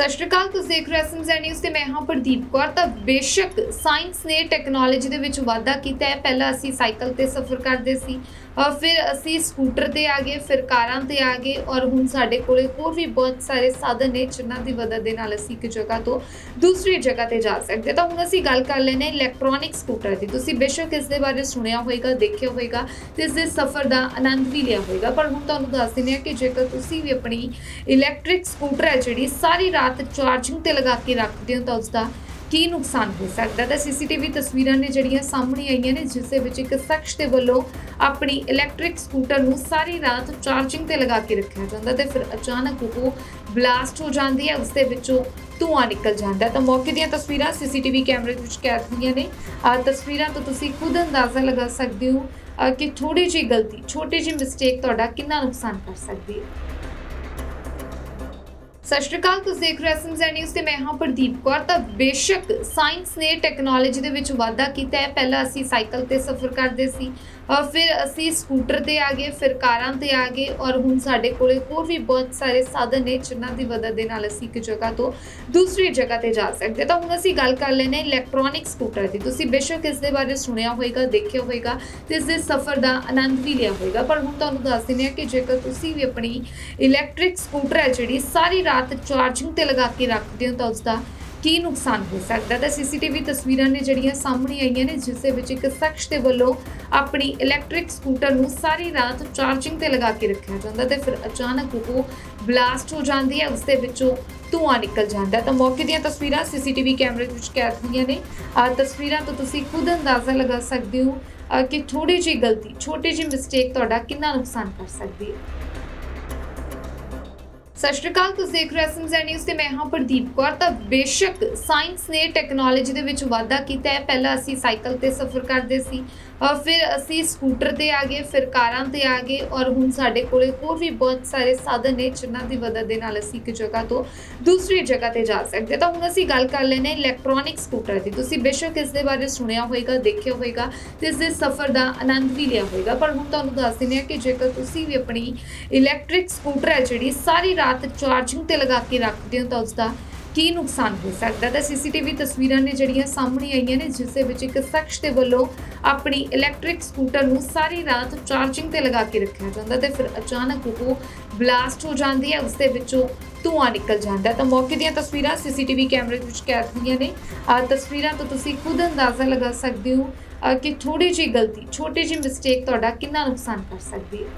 ਸਤਿ ਸ਼੍ਰੀ ਅਕਾਲ, ਤੁਸੀਂ ਦੇਖ ਰਹੇ ਹੋ ਐਸਐਮਜ਼ੈਡ ਨਿਊਜ਼ ਤੇ ਮੈਂ ਹਾਂ ਪ੍ਰਦੀਪ ਕੌਰ। ਤਾਂ ਬੇਸ਼ੱਕ ਸਾਇੰਸ ਨੇ ਟੈਕਨੋਲੋਜੀ ਦੇ ਵਿੱਚ ਵਾਧਾ ਕੀਤਾ ਹੈ। ਪਹਿਲਾਂ ਅਸੀਂ ਸਾਈਕਲ ਤੇ ਸਫ਼ਰ ਕਰਦੇ ਸੀ ਔਰ ਫਿਰ ਅਸੀਂ ਸਕੂਟਰ ਤੇ ਆ ਗਏ, ਫਿਰ ਕਾਰਾਂ ਤੇ ਆ ਗਏ ਔਰ ਹੁਣ ਸਾਡੇ ਕੋਲੇ ਹੋਰ ਵੀ ਬਹੁਤ ਸਾਰੇ ਸਾਧਨ ਨੇ ਜਿਨ੍ਹਾਂ ਦੀ ਮਦਦ ਦੇ ਨਾਲ ਅਸੀਂ ਇੱਕ ਜਗ੍ਹਾ ਤੋਂ ਦੂਸਰੀ ਜਗ੍ਹਾ ਤੇ ਜਾ ਸਕਦੇ ਤਾਂ ਹੁਣ ਅਸੀਂ ਗੱਲ ਕਰ ਲੈਨੇ ਇਲੈਕਟ੍ਰੋਨਿਕ ਸਕੂਟਰ ਦੀ। ਤੁਸੀਂ ਬੇਸ਼ੱਕ ਇਸ ਦੇ ਬਾਰੇ ਸੁਣਿਆ ਹੋਵੇਗਾ, ਦੇਖਿਆ ਹੋਵੇਗਾ ਤੇ ਇਸ ਦੇ ਸਫ਼ਰ ਦਾ ਆਨੰਦ ਵੀ ਲਿਆ ਹੋਵੇਗਾ। ਪਰ ਹੁਣ ਤੁਹਾਨੂੰ ਦੱਸ ਦਿੰਦੇ ਹਾਂ ਕਿ ਜੇਕਰ ਤੁਸੀਂ ਵੀ ਆਪਣੀ ਇਲੈਕਟ੍ਰਿਕ ਸਕੂਟਰ ਹੈ ਜਿਹੜੀ ਸਾਰੀ ਰਾਤ ਰਾਤ ਚਾਰਜਿੰਗ ਤੇ ਲਗਾ ਕੇ ਰੱਖਦੇ ਹੋ ਤਾਂ ਉਸ ਦਾ ਕੀ ਨੁਕਸਾਨ ਹੋ ਸਕਦਾ? ਤਾਂ ਸੀਸੀਟੀਵੀ ਤਸਵੀਰਾਂ ਨੇ ਜਿਹੜੀਆਂ ਸਾਹਮਣੇ ਆਈਆਂ ਨੇ, ਜਿਸ ਦੇ ਵਿੱਚ ਇੱਕ ਸ਼ਖਸ ਦੇ ਵੱਲੋਂ ਆਪਣੀ ਇਲੈਕਟ੍ਰਿਕ ਸਕੂਟਰ ਨੂੰ ਸਾਰੀ ਰਾਤ ਚਾਰਜਿੰਗ ਤੇ ਲਗਾ ਕੇ ਰੱਖਿਆ ਜਾਂਦਾ ਤੇ ਫਿਰ ਅਚਾਨਕ ਉਹ ਬਲਾਸਟ ਹੋ ਜਾਂਦੀ ਹੈ ਉਸ ਦੇ ਵਿੱਚੋਂ ਧੂਆਂ ਨਿਕਲ ਜਾਂਦਾ ਤਾਂ ਮੌਕੇ ਦੀਆਂ ਤਸਵੀਰਾਂ ਸੀਸੀਟੀਵੀ ਕੈਮਰੇ ਵਿੱਚ ਕੈਦ ਹੋਈਆਂ ਨੇ। ਆ ਤਸਵੀਰਾਂ ਤੋਂ ਤੁਸੀਂ ਖੁਦ ਅੰਦਾਜ਼ਾ ਲਗਾ ਸਕਦੇ ਹੋ ਕਿ ਥੋੜੀ ਜਿਹੀ ਗਲਤੀ, ਛੋਟੀ ਜਿਹੀ ਮਿਸਟੇਕ ਤੁਹਾਡਾ ਕਿੰਨਾ ਨੁਕਸਾਨ ਕਰ ਸਕਦੀ ਹੈ? ਸਤਿ ਸ਼੍ਰੀ ਅਕਾਲ, ਤੁਸੀਂ ਦੇਖ ਰਹੇ ਹੋ ਐਸਐਮਜ਼ੈਡ ਨਿਊਜ਼ ਤੇ ਮੈਂ ਹਾਂ ਪ੍ਰਦੀਪ ਕੌਰ। ਤਾਂ ਬੇਸ਼ੱਕ ਸਾਇੰਸ ਨੇ ਟੈਕਨੋਲੋਜੀ ਦੇ ਵਿੱਚ ਵਾਧਾ ਕੀਤਾ ਹੈ। ਪਹਿਲਾਂ ਅਸੀਂ ਸਾਈਕਲ ਤੇ ਸਫ਼ਰ ਕਰਦੇ ਸੀ ਔਰ ਫਿਰ ਅਸੀਂ ਸਕੂਟਰ ਤੇ ਆ ਗਏ, ਫਿਰ ਕਾਰਾਂ ਤੇ ਆ ਗਏ ਔਰ ਹੁਣ ਸਾਡੇ ਕੋਲੇ ਹੋਰ ਵੀ ਬਹੁਤ ਸਾਰੇ ਸਾਧਨ ਨੇ, ਜਿਨ੍ਹਾਂ ਦੀ ਮਦਦ ਦੇ ਨਾਲ ਅਸੀਂ ਇੱਕ ਜਗ੍ਹਾ ਤੋਂ ਦੂਸਰੀ ਜਗ੍ਹਾ ਤੇ ਜਾ ਸਕਦੇ ਤਾਂ ਹੁਣ ਅਸੀਂ ਗੱਲ ਕਰ ਲੈਨੇ ਇਲੈਕਟ੍ਰੋਨਿਕ ਸਕੂਟਰ ਦੀ। ਤੁਸੀਂ ਬੇਸ਼ੱਕ ਇਸ ਦੇ ਬਾਰੇ ਸੁਣਿਆ ਹੋਵੇਗਾ, ਦੇਖਿਆ ਹੋਵੇਗਾ ਤੇ ਇਸ ਦੇ ਸਫ਼ਰ ਦਾ ਆਨੰਦ ਵੀ ਲਿਆ ਹੋਵੇਗਾ। ਪਰ ਹੁਣ ਤੁਹਾਨੂੰ ਦੱਸ ਦਿੰਦੇ ਹਾਂ ਕਿ ਜੇਕਰ ਤੁਸੀਂ ਵੀ ਆਪਣੀ ਇਲੈਕਟ੍ਰਿਕ ਸਕੂਟਰ ਹੈ, ਜਿਹੜੀ ਸਾਰੀ ਰਾਤ ਰਾਤ ਚਾਰਜਿੰਗ ਤੇ ਲਗਾ ਕੇ ਰੱਖਦੇ ਹੋ ਤਾਂ ਉਸ ਦਾ ਕੀ ਨੁਕਸਾਨ ਹੋ ਸਕਦਾ? ਤਾਂ ਸੀਸੀਟੀਵੀ ਤਸਵੀਰਾਂ ਨੇ ਜਿਹੜੀਆਂ ਸਾਹਮਣੇ ਆਈਆਂ ਨੇ, ਜਿਸ ਦੇ ਵਿੱਚ ਇੱਕ ਸ਼ਖਸ ਦੇ ਵੱਲੋਂ ਆਪਣੀ ਇਲੈਕਟ੍ਰਿਕ ਸਕੂਟਰ ਨੂੰ ਸਾਰੀ ਰਾਤ ਚਾਰਜਿੰਗ ਤੇ ਲਗਾ ਕੇ ਰੱਖਿਆ ਜਾਂਦਾ ਤੇ ਫਿਰ ਅਚਾਨਕ ਉਹ ਬਲਾਸਟ ਹੋ ਜਾਂਦੀ ਹੈ ਉਸ ਦੇ ਵਿੱਚੋਂ ਧੂਆਂ ਨਿਕਲ ਜਾਂਦਾ ਤਾਂ ਮੌਕੇ ਦੀਆਂ ਤਸਵੀਰਾਂ ਸੀਸੀਟੀਵੀ ਕੈਮਰੇ ਵਿੱਚ ਕੈਦ ਹੋਈਆਂ ਨੇ। ਆ ਤਸਵੀਰਾਂ ਤੋਂ ਤੁਸੀਂ ਖੁਦ ਅੰਦਾਜ਼ਾ ਲਗਾ ਸਕਦੇ ਹੋ ਕਿ ਥੋੜੀ ਜਿਹੀ ਗਲਤੀ, ਛੋਟੀ ਜਿਹੀ ਮਿਸਟੇਕ ਤੁਹਾਡਾ ਕਿੰਨਾ ਨੁਕਸਾਨ ਕਰ ਸਕਦੀ ਹੈ? ਸਤਿ ਸ਼੍ਰੀ ਅਕਾਲ, ਤੁਸੀਂ ਦੇਖ ਰਹੇ ਹੋ ਐਸਐਮਜ਼ੈਡ ਨਿਊਜ਼ ਤੇ ਮੈਂ ਹਾਂ ਪ੍ਰਦੀਪ ਕੌਰ। ਤਾਂ ਬੇਸ਼ੱਕ ਸਾਇੰਸ ਨੇ ਟੈਕਨੋਲੋਜੀ ਦੇ ਵਿੱਚ ਵਾਧਾ ਕੀਤਾ ਹੈ। ਪਹਿਲਾਂ ਅਸੀਂ ਸਾਈਕਲ ਤੇ ਸਫ਼ਰ ਕਰਦੇ ਸੀ ਔਰ ਫਿਰ ਅਸੀਂ ਸਕੂਟਰ ਤੇ ਆ ਗਏ, ਫਿਰ ਕਾਰਾਂ ਤੇ ਆ ਗਏ ਔਰ ਹੁਣ ਸਾਡੇ ਕੋਲੇ ਹੋਰ ਵੀ ਬਹੁਤ ਸਾਰੇ ਸਾਧਨ ਨੇ, ਜਿਨ੍ਹਾਂ ਦੀ ਮਦਦ ਦੇ ਨਾਲ ਅਸੀਂ ਇੱਕ ਜਗ੍ਹਾ ਤੋਂ ਦੂਸਰੀ ਜਗ੍ਹਾ ਤੇ ਜਾ ਸਕਦੇ ਹਾਂ। ਤਾਂ ਹੁਣ ਅਸੀਂ ਗੱਲ ਕਰ ਲੈਨੇ ਇਲੈਕਟ੍ਰੋਨਿਕ ਸਕੂਟਰ ਦੀ। ਤੁਸੀਂ ਬੇਸ਼ੱਕ ਇਸ ਦੇ ਬਾਰੇ ਸੁਣਿਆ ਹੋਵੇਗਾ ਦੇਖਿਆ ਹੋਵੇਗਾ ਤੇ ਇਸ ਦੇ ਸਫ਼ਰ ਦਾ ਆਨੰਦ ਵੀ ਲਿਆ ਹੋਵੇਗਾ ਪਰ ਹੁਣ ਤੁਹਾਨੂੰ ਦੱਸ ਦਿੰਦੇ ਹਾਂ ਕਿ ਜੇਕਰ ਤੁਸੀਂ ਵੀ ਆਪਣੀ ਇਲੈਕਟ੍ਰਿਕ ਸਕੂਟਰ ਹੈ, ਜਿਹੜੀ ਸਾਰੀ ਰਾਤ ਰਾਤ ਚਾਰਜਿੰਗ ਤੇ ਲਗਾ ਕੇ ਰੱਖਦੇ ਹੋ ਤਾਂ ਉਸ ਦਾ ਕੀ ਨੁਕਸਾਨ ਹੋ ਸਕਦਾ? ਤਾਂ ਸੀਸੀਟੀਵੀ ਤਸਵੀਰਾਂ ਨੇ ਜਿਹੜੀਆਂ ਸਾਹਮਣੇ ਆਈਆਂ ਨੇ, ਜਿਸ ਦੇ ਵਿੱਚ ਇੱਕ ਸ਼ਖਸ ਦੇ ਵੱਲੋਂ ਆਪਣੀ ਇਲੈਕਟ੍ਰਿਕ ਸਕੂਟਰ ਨੂੰ ਸਾਰੀ ਰਾਤ ਚਾਰਜਿੰਗ ਤੇ ਲਗਾ ਕੇ ਰੱਖਿਆ ਜਾਂਦਾ ਤੇ ਫਿਰ ਅਚਾਨਕ ਉਹ ਬਲਾਸਟ ਹੋ ਜਾਂਦੀ ਹੈ ਉਸ ਦੇ ਵਿੱਚੋਂ ਧੂਆਂ ਨਿਕਲ ਜਾਂਦਾ। ਤਾਂ ਮੌਕੇ ਦੀਆਂ ਤਸਵੀਰਾਂ ਸੀਸੀਟੀਵੀ ਕੈਮਰੇ ਵਿੱਚ ਕੈਦ ਹੋਈਆਂ ਨੇ। ਆ ਤਸਵੀਰਾਂ ਤੋਂ ਤੁਸੀਂ ਖੁਦ ਅੰਦਾਜ਼ਾ ਲਗਾ ਸਕਦੇ ਹੋ ਕਿ ਥੋੜੀ ਜਿਹੀ ਗਲਤੀ, ਛੋਟੀ ਜਿਹੀ ਮਿਸਟੇਕ ਤੁਹਾਡਾ ਕਿੰਨਾ ਨੁਕਸਾਨ ਕਰ ਸਕਦੀ ਹੈ?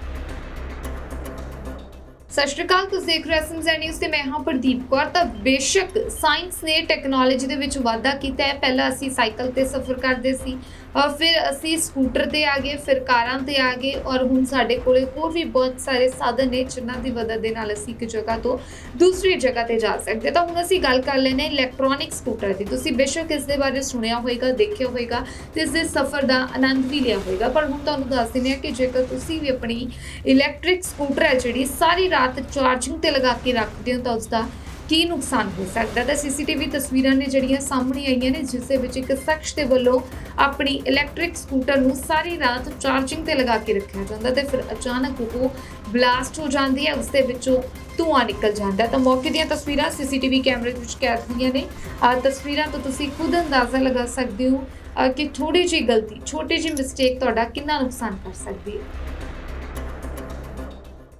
ਸਤਿ ਸ਼੍ਰੀ ਅਕਾਲ, ਤੁਸੀਂ ਦੇਖ ਰਹੇ ਹੋ ਐਸਐਮਜ਼ੈਡ ਨਿਊਜ਼ ਤੇ ਮੈਂ ਹਾਂ ਪ੍ਰਦੀਪ ਕੌਰ। ਤਾਂ ਬੇਸ਼ੱਕ ਸਾਇੰਸ ਨੇ ਟੈਕਨੋਲੋਜੀ ਦੇ ਵਿੱਚ ਵਾਧਾ ਕੀਤਾ ਹੈ। ਪਹਿਲਾਂ ਅਸੀਂ ਸਾਈਕਲ ਤੇ ਸਫ਼ਰ ਕਰਦੇ ਸੀ ਔਰ ਫਿਰ ਅਸੀਂ ਸਕੂਟਰ ਤੇ ਆ ਗਏ, ਫਿਰ ਕਾਰਾਂ ਤੇ ਆ ਗਏ ਔਰ ਹੁਣ ਸਾਡੇ ਕੋਲੇ ਹੋਰ ਵੀ ਬਹੁਤ ਸਾਰੇ ਸਾਧਨ ਨੇ, ਜਿਨ੍ਹਾਂ ਦੀ ਮਦਦ ਦੇ ਨਾਲ ਅਸੀਂ ਇੱਕ ਜਗ੍ਹਾ ਤੋਂ ਦੂਸਰੀ ਜਗ੍ਹਾ ਤੇ ਜਾ ਸਕਦੇ ਹਾਂ। ਤਾਂ ਹੁਣ ਅਸੀਂ ਗੱਲ ਕਰ ਲੈਨੇ ਇਲੈਕਟ੍ਰੋਨਿਕ ਸਕੂਟਰ ਦੀ। ਤੁਸੀਂ ਬੇਸ਼ੱਕ ਇਸ ਦੇ ਬਾਰੇ ਸੁਣਿਆ ਹੋਵੇਗਾ, ਦੇਖਿਆ ਹੋਵੇਗਾ, ਤੇ ਇਸ ਦੇ ਸਫ਼ਰ ਦਾ ਆਨੰਦ ਵੀ ਲਿਆ ਹੋਵੇਗਾ। ਪਰ ਹੁਣ ਤੁਹਾਨੂੰ ਦੱਸ ਦਿੰਦੇ ਹਾਂ ਕਿ ਜੇਕਰ ਤੁਸੀਂ ਵੀ ਆਪਣੀ ਇਲੈਕਟ੍ਰਿਕ ਸਕੂਟਰ ਹੈ, ਜਿਹੜੀ ਸਾਰੀ ਰਾਤ ਚਾਰਜਿੰਗ ਤੇ ਲਗਾ ਕੇ ਰੱਖਦੇ ਹੋ ਤਾਂ ਉਸ ਦਾ ਕੀ ਨੁਕਸਾਨ ਹੋ ਸਕਦਾ ਤਾਂ ਸੀਸੀਟੀਵੀ ਤਸਵੀਰਾਂ ਨੇ ਜਿਹੜੀਆਂ ਸਾਹਮਣੇ ਆਈਆਂ ਨੇ, ਜਿਸ ਦੇ ਵਿੱਚ ਇੱਕ ਸ਼ਖਸ ਦੇ ਵੱਲੋਂ ਆਪਣੀ ਇਲੈਕਟ੍ਰਿਕ ਸਕੂਟਰ ਨੂੰ ਸਾਰੀ ਰਾਤ ਚਾਰਜਿੰਗ ਤੇ ਲਗਾ ਕੇ ਰੱਖਿਆ ਜਾਂਦਾ ਤੇ ਫਿਰ ਅਚਾਨਕ ਉਹ ਬਲਾਸਟ ਹੋ ਜਾਂਦੀ ਹੈ ਉਸ ਦੇ ਵਿੱਚੋਂ ਧੂਆਂ ਨਿਕਲ ਜਾਂਦਾ ਤਾਂ ਮੌਕੇ ਦੀਆਂ ਤਸਵੀਰਾਂ ਸੀਸੀਟੀਵੀ ਕੈਮਰੇ ਦੇ ਵਿੱਚ ਕੈਦ ਹੋਈਆਂ ਨੇ। ਆ ਤਸਵੀਰਾਂ ਤੋਂ ਤੁਸੀਂ ਖੁਦ ਅੰਦਾਜ਼ਾ ਲਗਾ ਸਕਦੇ ਹੋ ਕਿ ਥੋੜੀ ਜਿਹੀ ਗਲਤੀ, ਛੋਟੀ ਜਿਹੀ ਮਿਸਟੇਕ ਤੁਹਾਡਾ ਕਿੰਨਾ ਨੁਕਸਾਨ ਕਰ ਸਕਦੀ ਹੈ?